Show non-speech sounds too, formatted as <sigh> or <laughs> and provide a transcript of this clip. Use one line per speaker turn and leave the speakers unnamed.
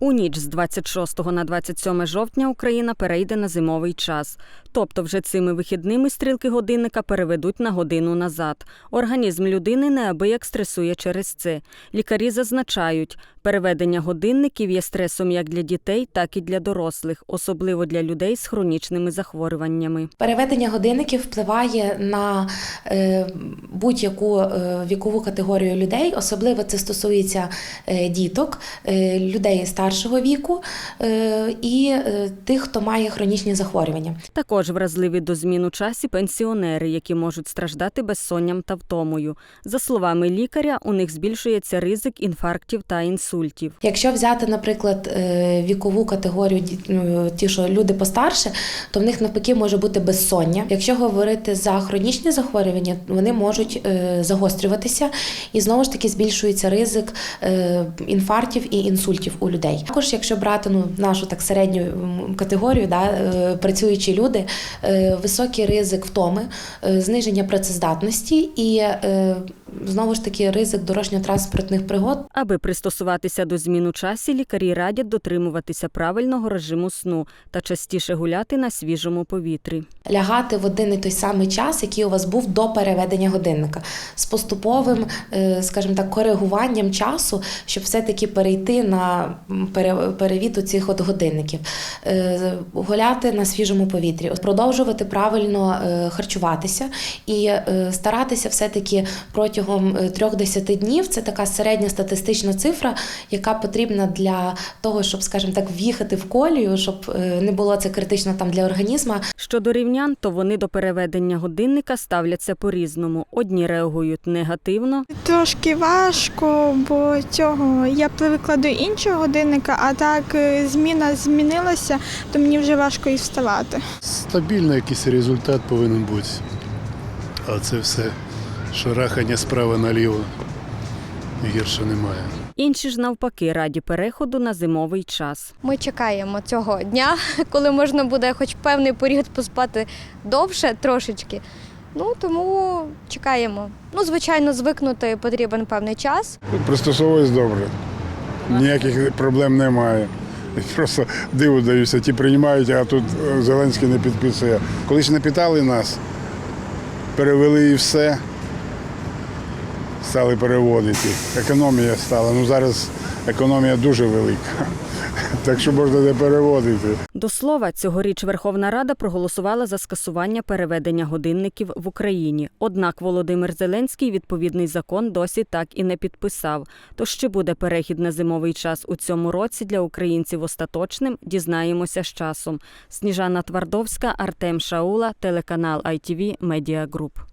У ніч з 26 на 27 жовтня Україна перейде на зимовий час. Тобто вже цими вихідними стрілки годинника переведуть на годину назад. Організм людини неабияк стресує через це. Лікарі зазначають, переведення годинників є стресом як для дітей, так і для дорослих, особливо для людей з хронічними захворюваннями.
Переведення годинників впливає на е, будь-яку е, вікову категорію людей, особливо це стосується е, діток, людей старшого віку е, і е, тих, хто має хронічні захворювання.
Також вразливі до змін у часі пенсіонери, які можуть страждати безсонням та втомою. За словами лікаря, у них збільшується ризик інфарктів та інсультів.
Якщо взяти, наприклад, е, вікову категорію ну, ті, що люди постарше, то в них навпаки може бути безсоння. Якщо говорити за хронічні захворювання, вони можуть загострюватися і знову ж таки збільшується ризик інфарктів і інсультів у людей. Також, якщо брати ну, нашу так середню категорію, да, е, працюючі люди, е, високий ризик втоми, е, зниження працездатності і знову ж таки ризик дорожньо-транспортних пригод.
Аби пристосуватися до змін у часі, лікарі радять дотримуватися правильного режиму сну та частіше гуляти на свіжому повітрі.
лягати в один і той самий час, який у вас був до переведення годинника, з поступовим, е, скажімо так, коригуванням часу, щоб все-таки перейти на перевід цих от годинників, Е, гуляти на свіжому повітрі, продовжувати правильно е, харчуватися і старатися все-таки протягом е, трьох-десяти днів. Це така середня статистична цифра, яка потрібна для того, щоб, скажімо так, в'їхати в колію, щоб е, не було це критично там для організму.
Щодо рівнян, то вони до переведення годинника ставляться по-різному. Одні реагують негативно,
Трошки важко, бо цього я привикла до іншого годинника, а так е, зміна змінилася, то мені вже важко і вставати.
Стабільний якийсь результат повинен бути. А це все шарахання справа наліво. Гірше немає.
інші ж навпаки раді переходу на зимовий час.
Ми чекаємо цього дня, <laughs> коли можна буде хоч певний період поспати довше трошечки. Ну тому чекаємо. Ну, звичайно, звикнути потрібен певний час.
Пристосовуюсь добре. Ніяких проблем немає. Просто диву даюся, ті приймають, а тут е, Зеленський не підписує. Коли ж не питали нас, перевели і все, стали переводити. Економія стала. Ну зараз економія дуже велика. <laughs> Так що можна не переводити.
До слова, цьогоріч Верховна Рада проголосувала за скасування переведення годинників в Україні. Однак Володимир Зеленський відповідний закон досі так і не підписав. Тож чи буде перехід на зимовий час у цьому році для українців остаточним, дізнаємося з часом. Сніжана Твардовська, Артем Шаула, телеканал ITV Media Group.